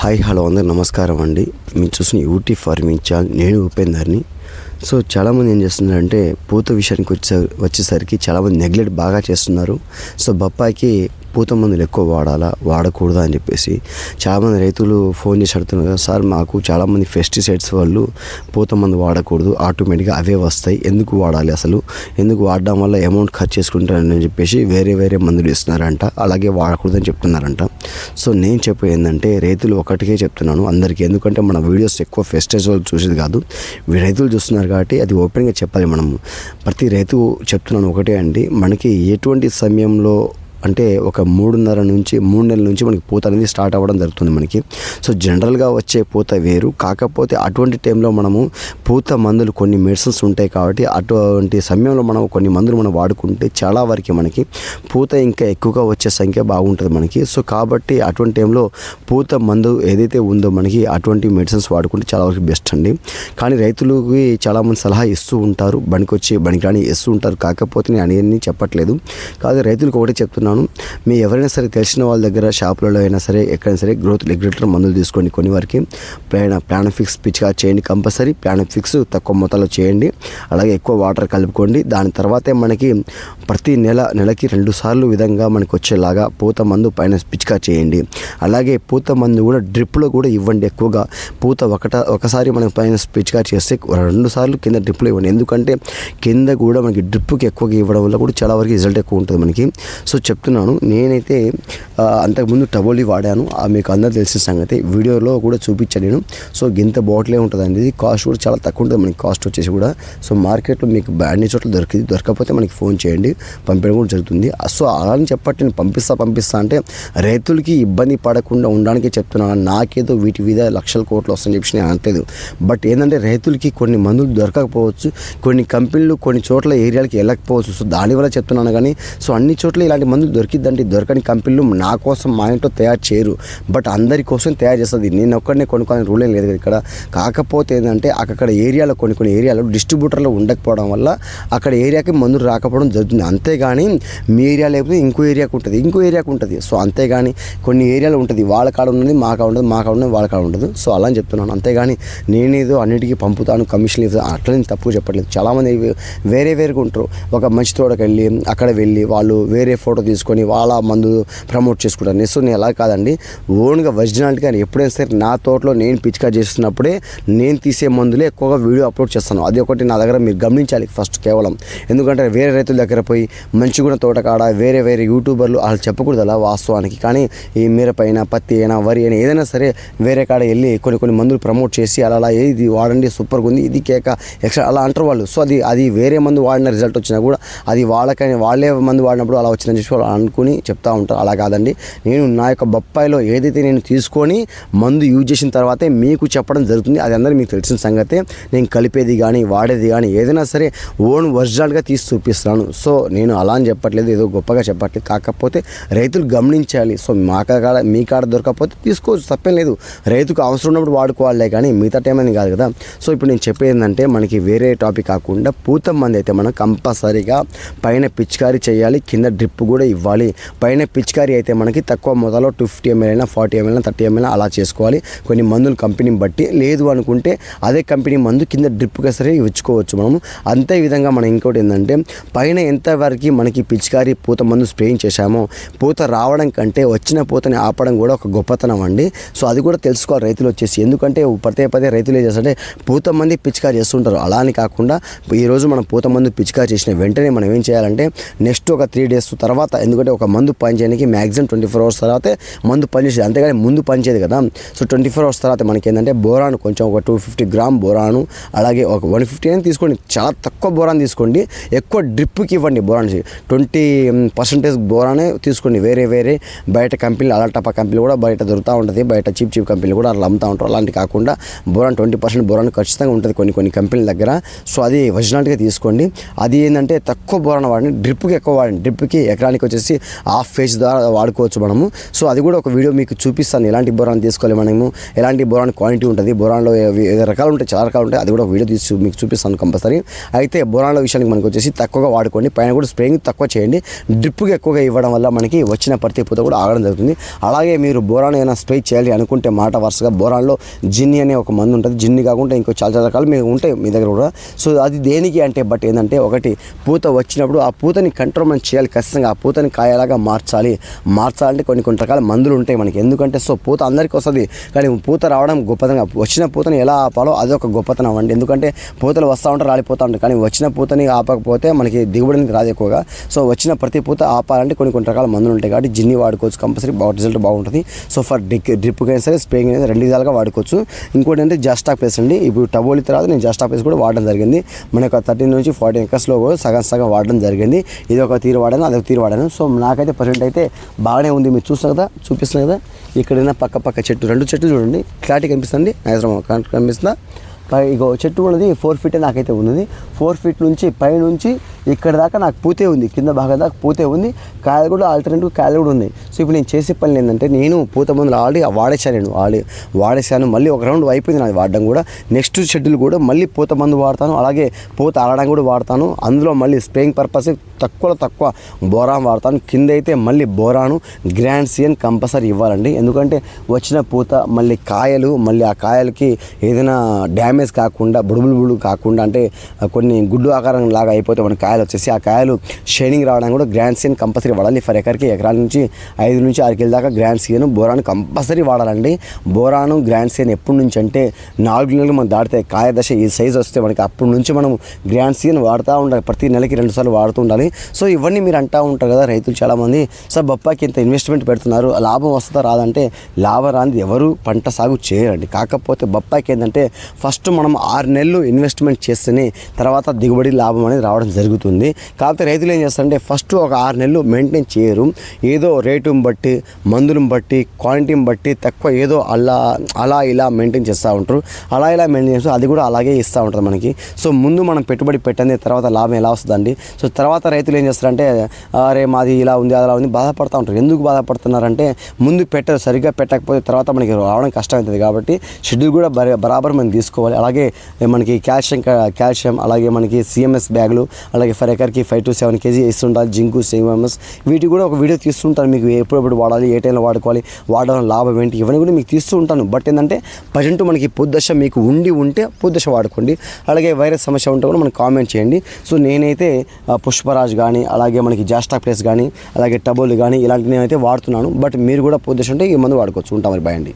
Hi hello అందరు నమస్కారం అండి. మీరు చూసిన యూటీ ఫార్మింగ్ ఛానల్ నేను ఉపేందర్ని సో చాలామంది ఏం చేస్తున్నారంటే పూత విషయానికి వచ్చే వచ్చేసరికి చాలామంది నెగ్లెక్ట్ బాగా చేస్తున్నారు. సో బొప్పాయికి పూత మందులు ఎక్కువ వాడాలా? వాడకూడదా అని చెప్పేసి. చాలామంది రైతులు ఫోన్ చేసి అడుగుతున్నారు కదా సార్ మాకు చాలామంది పెస్టిసైడ్స్ వాళ్ళు పూత మందు వాడకూడదు. ఆటోమేటిక్గా అవే వస్తాయి. ఎందుకు వాడాలి అసలు? ఎందుకు వాడడం వల్ల అమౌంట్ ఖర్చు చేసుకుంటారని చెప్పేసి వేరే వేరే మందులు ఇస్తున్నారంట. అలాగే వాడకూడదని చెప్తున్నారంట. సో నేను చెప్పేది ఏంటంటే రైతులు ఒకటికే చెప్తున్నాను అందరికీ. ఎందుకంటే మన వీడియోస్ ఎక్కువ ఫెస్టిసైడ్స్ వాళ్ళు చూసేది కాదు. రైతులు చూస్తున్నారు కాబట్టి అది ఓపెన్గా చెప్పాలి మనము. ప్రతి రైతు చెప్తున్నాను ఒకటే అండి. మనకి ఎటువంటి సమయంలో అంటే ఒక మూడున్నర నుంచి మూడు నెలల నుంచి మనకి పూత అనేది స్టార్ట్ అవ్వడం జరుగుతుంది మనకి. సో జనరల్గా వచ్చే పూత వేరు. కాకపోతే అటువంటి టైంలో మనము పూత మందులు కొన్ని మెడిసిన్స్ ఉంటాయి కాబట్టి అటువంటి సమయంలో మనం కొన్ని మందులు మనం వాడుకుంటే చాలా వరకు మనకి పూత ఇంకా ఎక్కువగా వచ్చే సంఖ్య బాగుంటుంది మనకి. సో కాబట్టి అటువంటి టైంలో పూత మందు ఏదైతే ఉందో మనకి అటువంటి మెడిసిన్స్ వాడుకుంటే చాలా వరకు బెస్ట్ అండి. కానీ రైతులకి చాలామంది సలహా ఇస్తూ ఉంటారు. బనికొచ్చి బనికిరాని ఇస్తూ ఉంటారు. కాకపోతే నేను అనేది చెప్పట్లేదు. కాదు రైతులకు ఒకటే చెప్తున్నాను మీ ఎవరైనా సరే తెలిసిన వాళ్ళ దగ్గర షాపులలో అయినా సరే ఎక్కడైనా సరే గ్రోత్ రెగ్యులేటర్ మందులు తీసుకోండి కొన్ని వరకు ప్లాన్ ప్లాన్ ఫిక్స్ పిచ్చిగా చేయండి కంపల్సరీ. ప్లాన్ ఫిక్స్ తక్కువ మొత్తంలో చేయండి. అలాగే ఎక్కువ వాటర్ కలుపుకోండి. దాని తర్వాతే మనకి ప్రతి నెల నెలకి రెండు సార్లు విధంగా మనకు వచ్చేలాగా పూత మందు పైన పిచ్చిగా చేయండి. అలాగే పూత మందు కూడా డ్రిప్లో కూడా ఇవ్వండి ఎక్కువగా. పూత ఒకట ఒకసారి మనం పైన పిచ్చిగా చేస్తే రెండు సార్లు కింద డ్రిప్లో ఇవ్వండి. ఎందుకంటే కింద కూడా మనకి డ్రిప్కి ఎక్కువగా ఇవ్వడం వల్ల కూడా చాలా వరకు రిజల్ట్ ఎక్కువ ఉంటుంది మనకి. సో చెప్తున్నాను. నేనైతే అంతకుముందు టబోలి వాడాను. ఆ మీకు అందరూ తెలిసిన సంగతి. వీడియోలో కూడా చూపించాను నేను. సో గింత బాటిలే ఉంటుందండి. ఇది కాస్ట్ కూడా చాలా తక్కువ ఉంటుంది. మనకి కాస్ట్ వచ్చేసి కూడా. సో మార్కెట్లో మీకు అన్ని చోట్ల దొరికింది. దొరకకపోతే మనకి ఫోన్ చేయండి. పంపించడం కూడా జరుగుతుంది. సో అలా అని చెప్పట్టి నేను పంపిస్తా పంపిస్తా అంటే రైతులకి ఇబ్బంది పడకుండా ఉండడానికి చెప్తున్నాను నాకేదో వీటి మీద లక్షల కోట్లు వస్తాయని చెప్పి నేను అనట్లేదు. బట్ ఏంటంటే రైతులకి కొన్ని మందులు దొరకకపోవచ్చు. కొన్ని కంపెనీలు కొన్ని చోట్ల ఏరియాలకి వెళ్ళకపోవచ్చు. సో దానివల్ల చెప్తున్నాను కానీ సో అన్ని చోట్ల ఇలాంటి మందులు దొరికిద్దంటే దొరకని కంపెనీలు నా కోసం మా ఇంట్లో తయారు చేయరు. బట్ అందరి కోసం తయారు చేస్తుంది. నేను ఒక్కడనే కొనుక్కోని రూల్ ఏం లేదు కదా ఇక్కడ. కాకపోతే ఏంటంటే అక్కడ ఏరియాలో కొన్ని కొన్ని ఏరియాలో డిస్ట్రిబ్యూటర్లు ఉండకపోవడం వల్ల అక్కడ ఏరియాకి మందులు రాకపోవడం జరుగుతుంది. అంతేగాని మీ ఏరియా లేకపోతే ఇంకో ఏరియాకి ఉంటుంది. ఇంకో ఏరియాకి ఉంటుంది. సో అంతేగాని కొన్ని ఏరియాలో ఉంటుంది. వాళ్ళ కాడ ఉన్నది మా కాడ ఉండదు మా కాడ ఉన్నది వాళ్ళ కాడ ఉండదు. సో అలా అని చెప్తున్నాను. అంతేగాని నేనేదో అన్నిటికీ పంపుతాను కమిషన్ ఇస్తాను అట్లా తప్పు చెప్పట్లేదు. చాలామంది వేరే వేరేగా ఉంటారు. ఒక మంచి తోడకి వెళ్ళి అక్కడ వెళ్ళి వాళ్ళు వేరే ఫోటో తీసుకొని వాళ్ళ మందు ప్రమోట్ చేసుకుంటారు. సో నేను అలా కాదండి. ఓన్గా ఒరిజినాలిటీగా ఎప్పుడైనా సరే నా తోటలో నేను పిచికా చేస్తున్నప్పుడే నేను తీసే మందులే ఎక్కువగా వీడియో అప్లోడ్ చేస్తాను. అది ఒకటి నా దగ్గర మీరు గమనించాలి ఫస్ట్ కేవలం. ఎందుకంటే వేరే రైతుల దగ్గర పోయి మంచిగున్న తోట కాడ వేరే వేరే యూట్యూబర్లు వాళ్ళు చెప్పకూడదు అలా వాస్తవానికి. కానీ ఈ మిరపైన పత్తి అయినా వరి అయినా ఏదైనా సరే వేరే కాడ వెళ్ళి కొన్ని కొన్ని మందులు ప్రమోట్ చేసి అలా అలా "ఏ, ఇది వాడండి సూపర్గా ఉంది ఇది కేక ఎక్స్ట్రా అలా అంటారు వాళ్ళు. సో అది అది వేరే మందు వాడిన రిజల్ట్ వచ్చినా కూడా అది వాళ్ళకని వాళ్ళే మందు వాడినప్పుడు అలా వచ్చిందని చెప్పి అనుకుని చెప్తా ఉంటారు. అలా కాదండి. నేను నా యొక్క బొప్పాయిలో ఏదైతే నేను తీసుకొని మందు యూజ్ చేసిన తర్వాతే మీకు చెప్పడం జరుగుతుంది. అది అందరూ మీకు తెలిసిన సంగతే. నేను కలిపేది కానీ వాడేది కానీ ఏదైనా సరే ఓన్ ఒరిజినల్గా తీసి చూపిస్తున్నాను. సో నేను అలా అని చెప్పట్లేదు. ఏదో గొప్పగా చెప్పట్లేదు. కాకపోతే రైతులు గమనించాలి. సో మా కాడ మీ కాడ దొరకకపోతే తీసుకోవచ్చు. తప్పేం లేదు. రైతుకు అవసరం ఉన్నప్పుడు వాడుకోవాలే కానీ మిగతా టైం అని కాదు కదా. సో ఇప్పుడు నేను చెప్పేది ఏంటంటే మనకి వేరే టాపిక్ కాకుండా పూత మంది అయితే మనం కంపల్సరీగా పైన పిచికారీ చేయాలి. కింద డ్రిప్ కూడా ఇవ్వాలి. పైన పిచికారీ అయితే మనకి తక్కువ మొదలో టూ ఫిఫ్టీ ఎంఎల్ అయినా ఫార్టీ ఎంఎల్ థర్టీ ఎంఎల్ అలా చేసుకోవాలి. కొన్ని మందులు కంపెనీని బట్టి. లేదు అనుకుంటే అదే కంపెనీ మందు కింద డ్రిప్గా సరే ఇచ్చుకోవచ్చు మనము. అంతే విధంగా మనం ఇంకోటి ఏంటంటే పైన ఎంతవరకు మనకి పిచికారి పూత మందు స్ప్రేయింగ్ చేశామో పూత రావడం కంటే వచ్చిన పూతని ఆపడం కూడా ఒక గొప్పతనం అండి. సో అది కూడా తెలుసుకోవాలి రైతులు వచ్చేసి. ఎందుకంటే పదే పదే రైతులు ఏం చేస్తారంటే పూత మంది పిచికారి చేస్తుంటారు. అలా అని కాకుండా ఈరోజు మనం పూత మందు పిచికారి చేసిన వెంటనే మనం ఏం చేయాలంటే నెక్స్ట్ ఒక త్రీ డేస్ తర్వాత ఎందుకంటే ఒక మందు పని చేయడానికి మ్యాక్సిమం ట్వంటీ ఫోర్ అవర్స్ తర్వాతే మందు పనిచేసేది. అంతేగాని ముందు పనిచేయదు కదా. సో ట్వంటీ ఫోర్ అవర్స్ తర్వాత మనకి ఏంటంటే బోరాన్ కొంచెం ఒక టూ ఫిఫ్టీ గ్రామ్ బోరాను అలాగే ఒక వన్ ఫిఫ్టీ అని తీసుకోండి. చాలా తక్కువ బోరాన్ తీసుకోండి. ఎక్కువ డ్రిప్కి ఇవ్వండి బోరాన్ ట్వంటీ పర్సెంటేజ్ బోరానే తీసుకోండి. వేరే వేరే బయట కంపెనీలు అలాటప్ప కంపెనీలు కూడా బయట దొరుకుతూ ఉంటుంది. బయట చీప్ చీప్ కంపెనీలు కూడా అలా అమ్ముతూ ఉంటారు. అలాంటి కాకుండా బోరాన్ ట్వంటీ పర్సెంట్ బోరాన్ ఖచ్చితంగా ఉంటుంది కొన్ని కొన్ని కంపెనీల దగ్గర. సో అది ఒరిజినాలిటీగా తీసుకోండి. అది ఏంటంటే తక్కువ బోరాన్ వాడండి డ్రిప్కి ఎక్కువ వాడండి. డ్రిప్కి ఎకరానికి వచ్చేసి హాఫ్ ఫేజ్ ద్వారా వాడుకోవచ్చు మనము. సో అది కూడా ఒక వీడియో మీకు చూపిస్తాను. ఎలాంటి బోరాన్ తీసుకోవాలి మనము? ఎలాంటి బోరాన్ క్వాంటిటీ ఉంటుంది? బోరాన్లో వివిధ రకాలు ఉంటాయి? చాలా రకాలు ఉంటాయి. అది కూడా ఒక వీడియో తీసి మీకు చూపిస్తాను కంపల్సరీ అయితే బొరాన్ల విషయానికి మనకు వచ్చేసి తక్కువగా వాడుకోండి. పైన కూడా స్ప్రేయింగ్ తక్కువ చేయండి. డ్రిప్గా ఎక్కువగా ఇవ్వడం వల్ల మనకి వచ్చిన ప్రతి పూత కూడా ఆగడం జరుగుతుంది. అలాగే మీరు బోరాన్ ఏమైనా స్ప్రే చేయాలి అనుకుంటే మాట వరుసగా బోరాన్లో జిన్ని అనే ఒక మందు ఉంటుంది. జిన్ని కాకుండా ఇంకో చాలా చాలా రకాలు మీకు ఉంటాయి మీ దగ్గర కూడా. సో అది దేనికి అంటే బట్ ఏంటంటే ఒకటి పూత వచ్చినప్పుడు ఆ పూతని కంట్రోల్మెంట్ చేయాలి ఖచ్చితంగా. ఆ పూతని కాయలాగా మార్చాలి. మార్చాలంటే కొన్ని కొన్ని రకాల మందులు ఉంటాయి మనకి. ఎందుకంటే సో పూత అందరికీ వస్తుంది. కానీ పూత రావడం గొప్పతనం వచ్చిన పూతని ఎలా ఆపాలో అది ఒక గొప్పతనం అండి. ఎందుకంటే పూతలు వస్తూ ఉంటారు రాలిపోతూ ఉంటారు కానీ వచ్చిన పూతని ఆపకపోతే మనకి దిగుబడి అనేది రాదు ఎక్కువగా. సో వచ్చిన ప్రతి పూత ఆపాలంటే కొన్ని కొన్ని రకాల మందులు ఉంటాయి. కాబట్టి జిన్ని వాడుకోవచ్చు కంపల్సరీ. బాగా రిజల్ట్ బాగుంటుంది. సో ఫర్ డ్రిప్ డ్రిప్ అయినా సరే స్ప్రేయింగ్ అనేది రెండు విధాలుగా వాడుకోవచ్చు. ఇంకోటి అంటే జస్టాక్ పేస్ అండి. ఇప్పుడు టబోలి తర్వాత నేను జస్టాక్ ప్లేస్ కూడా వాడడం జరిగింది. మనకు థర్టీన్ నుంచి ఫార్టీ ఎకర్స్లో సగం సగం వాడడం జరిగింది. ఇది ఒక తీరు వాడాను అదొక తీరు వాడాను. సో నాకైతే ప్రజెంట్ అయితే బాగానే ఉంది. మీరు చూస్తున్నారు కదా? చూపిస్తున్నారు కదా? ఇక్కడైనా పక్క పక్క చెట్టు రెండు చెట్లు చూడండి. క్లారిటీ కనిపిస్తుంది నైజరం కనిపిస్తుందా? పై ఇగో చెట్టు ఉన్నది ఫోర్ ఫీటే నాకైతే ఉన్నది. ఫోర్ ఫీట్ నుంచి పై నుంచి ఇక్కడ దాకా నాకు పూతే ఉంది. కింద భాగం దాకా పూతే ఉంది. కాయలు కూడా ఆల్టర్నేటివ్ కాయలు కూడా ఉన్నాయి. సో ఇప్పుడు నేను చేసే పని ఏంటంటే నేను పూత మందులు ఆల్రెడీ వాడేశాను నేను. ఆల్రెడీ వాడేశాను. మళ్ళీ ఒక రౌండ్ అయిపోయింది నాది వాడడం కూడా. నెక్స్ట్ షెడ్యూల్ కూడా మళ్ళీ పూత మందు వాడతాను. అలాగే పూత ఆడడం కూడా వాడతాను. అందులో మళ్ళీ స్ప్రేయింగ్ పర్పస్ తక్కువలో తక్కువ బోరాన్ వాడతాను. కింద అయితే మళ్ళీ బోరాను గ్రాండ్ సియన్ కంపల్సరీ ఇవ్వాలండి. ఎందుకంటే వచ్చిన పూత మళ్ళీ కాయలు మళ్ళీ ఆ కాయలకి ఏదైనా డ్యామేజ్ కాకుండా బుడుబులు బుడు కాకుండా అంటే కొన్ని గుడ్డు ఆకారం లాగా అయిపోతే మన కాయలు వచ్చేసి ఆ కాయలు షైనింగ్ రావడానికి కూడా గ్రాండ్ సీన్ కంపల్సరీ వాడాలి. ఫర్ ఎకర్కి ఎకరాల నుంచి ఐదు నుంచి ఆరు కిలో దాకా గ్రాండ్ సీన్ బోరాను కంపల్సరీ వాడాలండి. బోరాను గ్రాండ్ సీన్ ఎప్పటి నుంచి అంటే నాలుగు నెలలు మనం దాటితే కాయ దశ ఈ సైజ్ వస్తే మనకి అప్పటి నుంచి మనం గ్రాండ్ సీన్ వాడుతూ ఉండాలి. ప్రతి నెలకి రెండు సార్లు వాడుతూ ఉండాలి. సో ఇవన్నీ మీరు అంటూ ఉంటారు కదా రైతులు చాలామంది. సార్ బొప్పాయికి ఇంత ఇన్వెస్ట్మెంట్ పెడుతున్నారు. లాభం వస్తుందా రాదంటే లాభం రానిది ఎవరు పంట సాగు చేయరండి. కాకపోతే బొప్పాయికి ఏంటంటే ఫస్ట్ మనం ఆరు నెలలు ఇన్వెస్ట్మెంట్ చేస్తేనే తర్వాత దిగుబడి లాభం అనేది రావడం జరుగుతుంది. కాకపోతే రైతులు ఏం చేస్తారంటే ఫస్ట్ ఒక ఆరు నెలలు మెయింటైన్ చేయరు. ఏదో రేటుని బట్టి మందులను బట్టి క్వాంటిటీని బట్టి తక్కువ ఏదో అలా అలా ఇలా మెయింటైన్ చేస్తూ ఉంటారు. అలా ఇలా మెయింటైన్ చేస్తూ అది కూడా అలాగే ఇస్తూ ఉంటుంది మనకి. సో ముందు మనం పెట్టుబడి పెట్టండి తర్వాత లాభం ఎలా వస్తుందండి. సో తర్వాత రైతులు ఏం చేస్తారంటే అరే మాది ఇలా ఉంది అలా ఉంది బాధపడుతూ ఉంటారు. ఎందుకు బాధపడుతున్నారంటే ముందు పెట్టరు సరిగ్గా పెట్టకపోతే తర్వాత మనకి రావడం కష్టం అవుతుంది కాబట్టి షెడ్యూల్ కూడా బరాబర్ మనం తీసుకోవాలి. అలాగే మనకి కాల్షియం కాల్షియం అలాగే మనకి సిఎంఎస్ బ్యాగులు అలాగే ఫర్ ఎకర్కి ఫైవ్ టు సెవెన్ కేజీ ఇస్తుంటారు జింకు సిఎంఎస్ వీటి కూడా ఒక వీడియో తీస్తుంటాను మీకు ఎప్పుడెప్పుడు వాడాలి ఏ టైంలో వాడుకోవాలి వాడడం లాభం ఏంటి ఇవన్నీ కూడా మీకు తీస్తూ ఉంటాను. బట్ ఏంటంటే ప్రజెంట్ మనకి పొద్దుశ మీకు ఉండి ఉంటే పొద్దుశ వాడుకోండి. అలాగే వైరస్ సమస్య ఉంటే కూడా మనకి కామెంట్ చేయండి. సో నేనైతే పుష్పరాజ్ కానీ అలాగే మనకి జాస్టా ప్లేస్ కానీ అలాగే టబోలు కానీ ఇలాంటివి నేనైతే వాడుతున్నాను. బట్ మీరు కూడా పొద్దుశ ఉంటే ఈ మందు వాడుకోవచ్చు. ఉంటాం మరి బాయండి